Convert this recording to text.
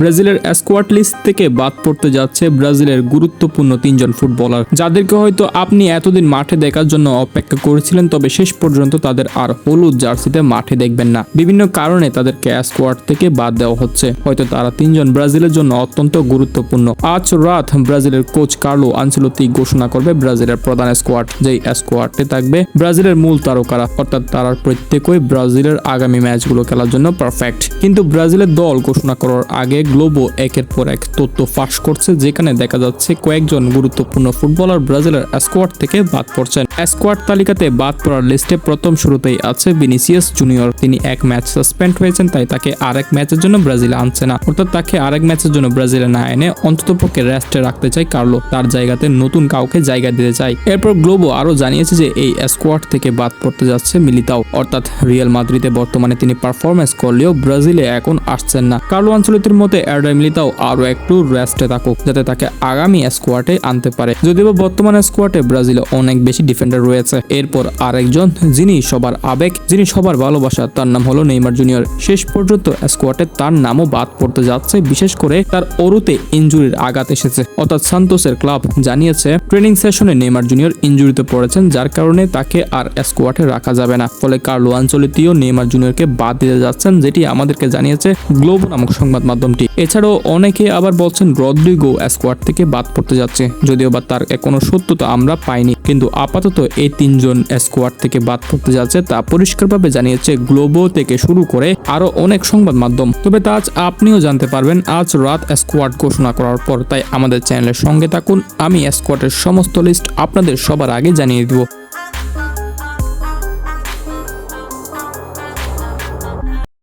ব্রাজিলের squad list থেকে বাদ পড়তে যাচ্ছে ব্রাজিলের গুরুত্বপূর্ণ তিনজন ফুটবলার যাদেরকে হয়তো আপনি এতদিন মাঠে দেখার জন্য অপেক্ষা করেছিলেন, তবে শেষ পর্যন্ত তাদের আর হলুদ জার্সিতে মাঠে দেখবেন না। বিভিন্ন কারণে তাদেরকে স্কোয়াড থেকে বাদ দেওয়া হচ্ছে। হয়তো তারা তিনজন ব্রাজিলের জন্য অত্যন্ত গুরুত্বপূর্ণ। আজ রাত ব্রাজিলের কোচ কার্লো আনসেলোতি ঘোষণা করবে ব্রাজিলের প্রধান স্কোয়াড যেই স্কোয়াডে থাকবে ব্রাজিলের মূল তারকারা। অর্থাৎ তারা প্রত্যেকই ব্রাজিলের আগামী ম্যাচগুলো খেলার জন্য পারফেক্ট কিন্তু ব্রাজিলের দল ঘোষণা করার আগে গ্লোবো একের পর এক তথ্য ফাঁস করছে, যেখানে দেখা যাচ্ছে কয়েকজন গুরুত্বপূর্ণ ফুটবলার ব্রাজিলের স্কোয়াড থেকে বাদ পড়ছেন। স্কোয়াড তালিকাতে বাদ পড়ার লিস্টে প্রথম শুরুতেই আছে ভিনিসিয়াস জুনিয়র। তিনি এক ম্যাচ সাসপেন্ড হয়েছেন, তাই তাকে আরেক ম্যাচের জন্য ব্রাজিল আনছে না। অর্থাৎ তাকে আরেক ম্যাচের জন্য ব্রাজিলে না এনে অন্ততপক্ষে রেস্টে রাখতে চায় কার্লো। তার জায়গাতে নতুন কাউকে জায়গা দিতে চায়। এরপর গ্লোবো আরও জানিয়েছে যে এই স্কোয়াড থেকে বাদ পড়তে যাচ্ছে মিলিতাও। অর্থাৎ রিয়াল মাদ্রিদে বর্তমানে তিনি পারফরমেন্স করলেও ব্রাজিলে এখন আসছেন না। কার্লো আঞ্চলিকের মতে অ্যাডাই মিলিতাও আরও একটু রেস্টে থাকুক, যাতে তাকে আগামী স্কোয়াডে আনতে পারে। যদিও বর্তমানে স্কোয়াডে ব্রাজিলে অনেক বেশি ডিফেন্ডার রয়েছে। এরপর আরেকজন যিনি সবার আবেগ, যিনি সবার ভালোবাসা, তার নাম হলো নেইমার জুনিয়র। শেষ পর্যন্ত স্কোয়াডে তার নামও বাদ পড়তে যাচ্ছে, বিশেষ করে তার অরুতে ইঞ্জুরির আঘাত এসেছে। অর্থাৎ সান্তোসের ক্লাব জানিয়েছে ট্রেনিং সেশনে নেইমার জুনিয়র ইঞ্জুরিতে পড়েছেন, যার কারণে তাকে আর স্কোয়াডে রাখা যাবে না। ফলে কার্লো আঞ্চলিতিও নেইমার জুনিয়রকে বাদ দিতে যাচ্ছেন, যেটি আমাদেরকে জানিয়েছে গ্লোবো নামক সংবাদ মাধ্যমটি এছাড়াও অনেকে আবার বলছেন রদ্রিগো স্কোয়াড থেকে বাদ পড়তে যাচ্ছে, যদিও বা তার কোনো সত্যতা আমরা পাইনি। কিন্তু আপাতত এই তিনজন স্কোয়াড থেকে বাদ পড়তে যাচ্ছে তা পরিষ্কারভাবে জানিয়েছে গ্লোবো থেকে শুরু করে আরও অনেক সংবাদ মাধ্যম। তবে তা আজ আপনিও জানতে পারবেন, আজ রাত স্কোয়াড ঘোষণা করার পর। তাই আমাদের চ্যানেলের সঙ্গে থাকুন, আমি স্কোয়াডের সমস্ত লিস্ট আপনাদের সবার আগে জানিয়ে দিব।